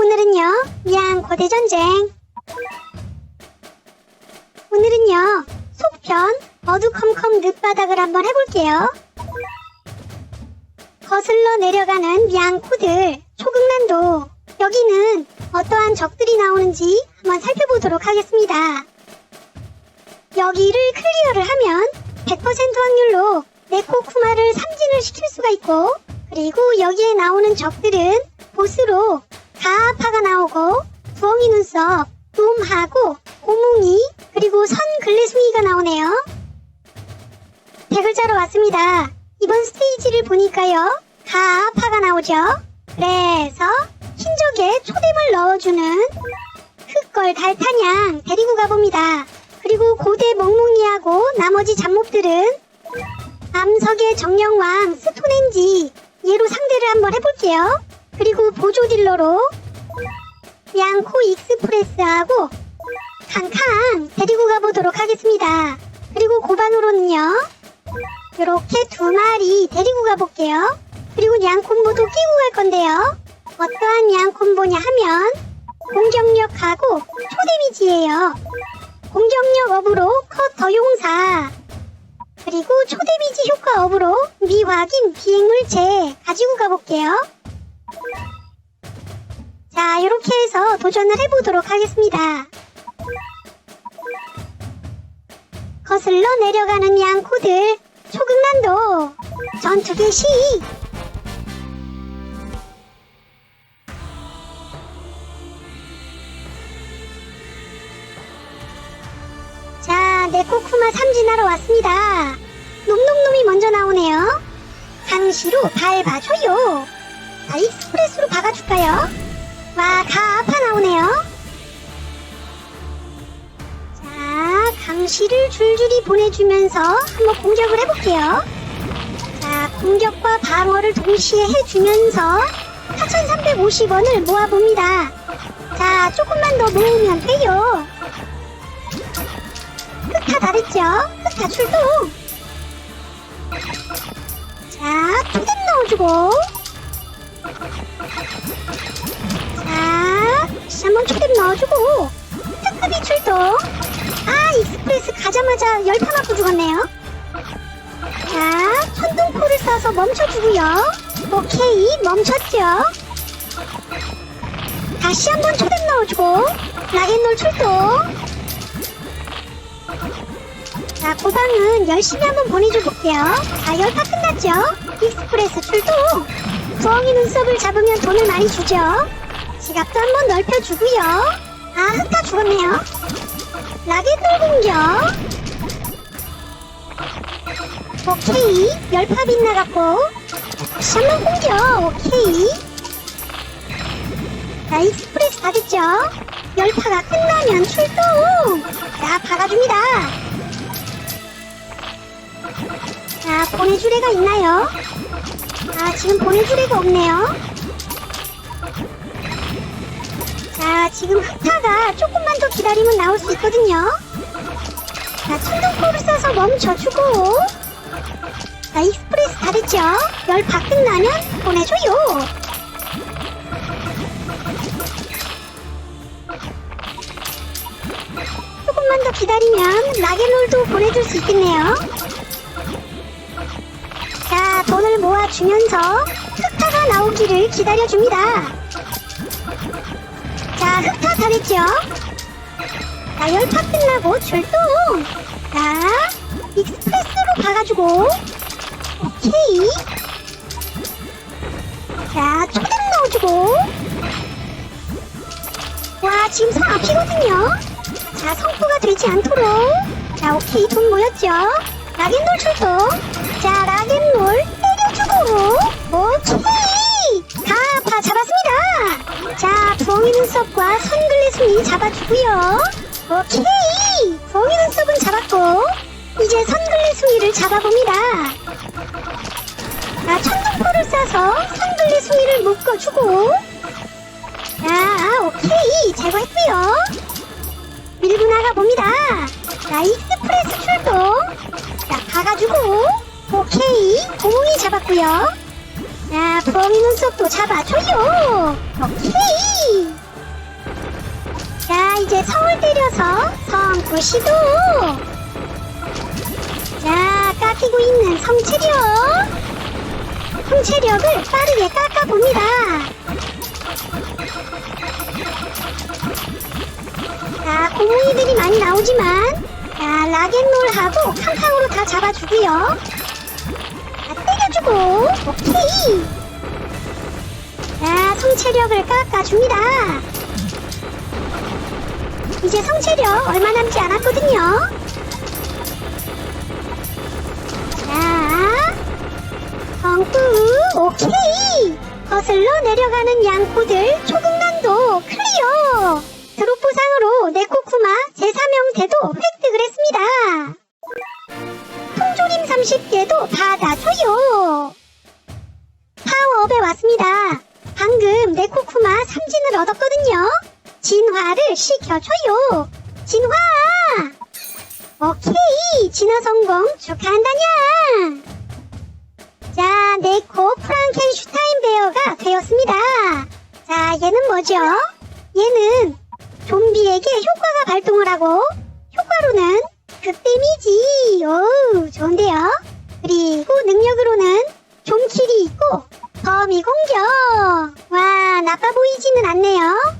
오늘은요, 미안 고대전쟁. 오늘은요, 속편 어두컴컴 늦바닥을 한번 해볼게요. 거슬러 내려가는 미앙코들 초급난도 여기는 어떠한 적들이 나오는지 한번 살펴보도록 하겠습니다. 여기를 클리어를 하면 100% 확률로 네코쿠마를 삼진을 시킬 수가 있고 그리고 여기에 나오는 적들은 보스로 가아파가 나오고 부엉이 눈썹, 돔하고 고뭉이 그리고 선 글래숭이가 나오네요. 백을자로 왔습니다. 이번 스테이지를 보니까요. 가아파가 나오죠. 그래서 흰적에 초댐을 넣어주는 흑걸 달타냥 데리고 가봅니다. 그리고 고대 멍뭉이하고 나머지 잡몹들은 암석의 정령왕 스톤엔지 얘로 상대를 한번 해볼게요. 그리고 보조 딜러로 양코 익스프레스하고 칸칸 데리고 가보도록 하겠습니다. 그리고 고반으로는요. 이렇게 두 마리 데리고 가볼게요. 그리고 양콤보도 끼고 갈 건데요. 어떠한 양콤보냐 하면 공격력하고 초데미지예요. 공격력 업으로 컷 더 용사 그리고 초데미지 효과 업으로 미확인 비행물체 가지고 가볼게요. 자, 이렇게 해서 도전을 해보도록 하겠습니다. 거슬러 내려가는 양코들 초급난도 전투 개시 자 네코쿠마 삼진하러 왔습니다. 놈놈놈이 먼저 나오네요. 강시로 밟아줘요. 자 익스프레스로 박아줄까요 와 가아파 나오네요 자, 강시를 줄줄이 보내주면서 한번 공격을 해볼게요. 자, 공격과 방어를 동시에 해주면서 4,350원을 모아봅니다. 자, 조금만 더 모으면 돼요. 흑타 다 됐죠? 흑타 출동! 자, 투뎀 넣어주고. 넣어주고. 특급이 출동. 아, 익스프레스 가자마자 열파 맞고 죽었네요. 자, 천둥포를 쏴서 멈춰주고요. 오케이, 멈췄죠. 다시 한번 초대 넣어주고, 라겐놀 출동. 자, 고방은 열심히 한번 보내줘 볼게요. 자, 열파 끝났죠? 익스프레스 출동. 부엉이 눈썹을 잡으면 돈을 많이 주죠. 지갑도 한번 넓혀주고요. 아, 흑타 죽었네요. 라겐돌 공격. 오케이. 열파 빗나갔고. 다시 한번 공격. 오케이. 자, 익스프레스 다 됐죠? 열파가 끝나면 출동. 자, 박아줍니다. 자, 보내줄 애가 있나요? 아, 지금 보내줄 애가 없네요. 자, 지금 흑타가 조금만 더 기다리면 나올 수 있거든요. 자, 천둥포를 쏴서 멈춰주고. 자, 익스프레스 다 됐죠? 열파 끝나면 보내줘요. 조금만 더 기다리면 라겐롤도 보내줄 수 있겠네요. 자, 돈을 모아주면서 흑타가 나오기를 기다려줍니다. 자, 다 됐죠? 자, 열파 끝나고 출동! 자, 익스프레스로 박아주고, 오케이. 자, 초등 넣어주고, 와, 지금 성 앞이거든요? 자, 성포가 되지 않도록, 자, 오케이, 돈 모였죠? 라겐롤 출동! 자, 부엉이 눈썹과 선글레숭이 잡아주고요. 오케이! 부엉이 눈썹은 잡았고, 이제 선글레숭이를 잡아봅니다. 자, 천둥포를 쏴서 선글레숭이를 묶어주고, 자, 오케이! 제거했고요. 밀고 나가봅니다. 자, 익스프레스 출동. 자, 박아주고, 오케이! 공이 잡았고요. 자, 부엉이 눈썹도 잡아줘요. 오케이. 이어서 성구 시도 자 깎이고 있는 성체력. 성체력을 빠르게 깎아봅니다. 자 고무이들이 많이 나오지만 자 락앤롤하고 캉캉으로 다 잡아주고요. 자 때려주고 오케이. 자 성체력을 깎아줍니다 이제 성체력 얼마 남지 않았거든요. 자, 성구 오케이. 거슬러 내려가는 양코들 초급 난도 클리어. 드롭 보상으로 네코쿠마 제3형태도 획득을 했습니다. 통조림 30개도 받아줘요. 파워업에 왔습니다. 방금 네코쿠마 삼진을 얻었거든요. 진화를 시켜줘요. 진화! 오케이, 진화 성공 축하한다냐. 자, 네코 프랑켄슈타인 베어가 되었습니다. 자, 얘는 뭐죠? 얘는 좀비에게 효과가 발동을 하고 효과로는 극데미지. 오, 좋은데요? 그리고 능력으로는 좀킬이 있고 범위 공격. 와, 나빠 보이지는 않네요.